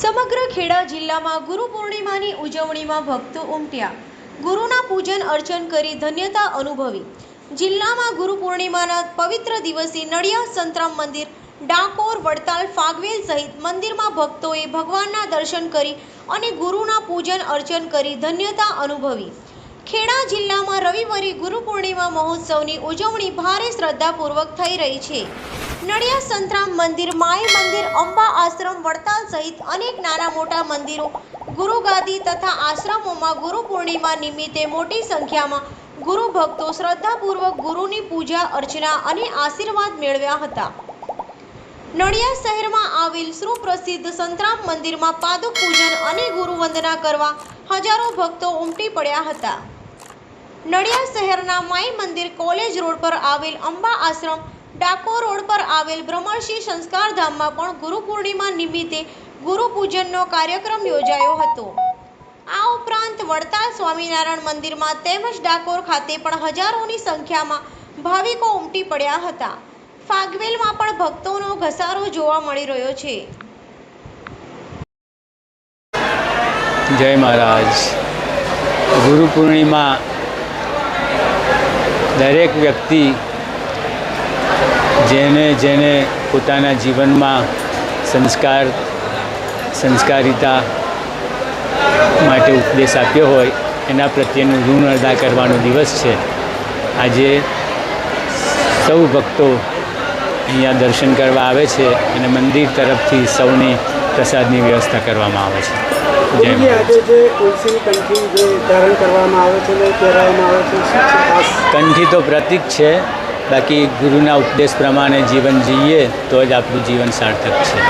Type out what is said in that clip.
સમગ્ર ખેડા જિલ્લામાં ગુરુ પૂર્ણિમાની ઉજવણીમાં ભક્તો ઉમટ્યા. ગુરુના પૂજન અર્ચન કરી ધન્યતા અનુભવી. જિલ્લામાં ગુરુ પૂર્ણિમાના પવિત્ર દિવસે નડિયાદ સંતરામ મંદિર, ડાકોર, વડતાલ, ફાગવેલ સહિત મંદિરમાં ભક્તોએ ભગવાનના દર્શન કરી અને ગુરુના પૂજન અર્ચન કરી ધન્યતા અનુભવી. ખેડા જિલ્લામાં રવિવારે ગુરુ પૂર્ણિમા મહોત્સવની ઉજવણી ભારે શ્રદ્ધાપૂર્વક થઈ રહી છે. નડિયા સંતરામ મંદિર, માય મંદિર, અંબા આશ્રમ, વડતાલ સહિત અનેક નાના મોટા મંદિરો ગુરુગાદી તથા આશ્રમોમાં ગુરુ પૂર્ણિમા નિમિત્તે મોટી સંખ્યામાં ગુરુ ભક્તો શ્રદ્ધાપૂર્વક ગુરુની પૂજા, અર્ચના અને આશીર્વાદ મેળવ્યા હતા. નડિયાદ શહેરમાં આવેલ સુપ્રસિદ્ધ સંતરામ મંદિરમાં પાદુક પૂજન અને ગુરુ વંદના કરવા હજારો ભક્તો ઉમટી પડ્યા હતા. નડિયાદ શહેરના માઈ મંદિર કોલેજ રોડ પર આવેલ અંબા આશ્રમ, ડાકોર રોડ પર આવેલ બ્રહ્મર્ષિ સંસ્કાર ધામમાં પણ ગુરુ પૂર્ણિમા નિમિત્તે ગુરુ પૂજનનો કાર્યક્રમ યોજાયો હતો. આ ઉપરાંત વડતાલ સ્વામિનારાયણ મંદિરમાં તેમજ ડાકોર ખાતે પણ હજારોની સંખ્યામાં ભાવિકો ઉમટી પડ્યા હતા. ફાગવેલમાં પણ ભક્તોનો ઘસારો જોવા મળી રહ્યો છે. જય મહારાજ. ગુરુ પૂર્ણિમા દરેક વ્યક્તિ જેને જેને પોતાના જીવનમાં સંસ્કાર, સંસ્કારિતા માટે ઉપદેશ આપ્યો હોય, એના પ્રત્યેનું ઋણ અદા કરવાનો દિવસ છે. આજે સૌ ભક્તો અહીંયા દર્શન કરવા આવે છે અને મંદિર તરફથી સૌની પ્રસાદની વ્યવસ્થા કરવામાં આવે છે. કંઠી તો પ્રતિક છે બાકી ગુરુના ઉપદેશ પ્રમાણે જીવન જીવીએ તો જ આપણું જીવન સાર્થક છે.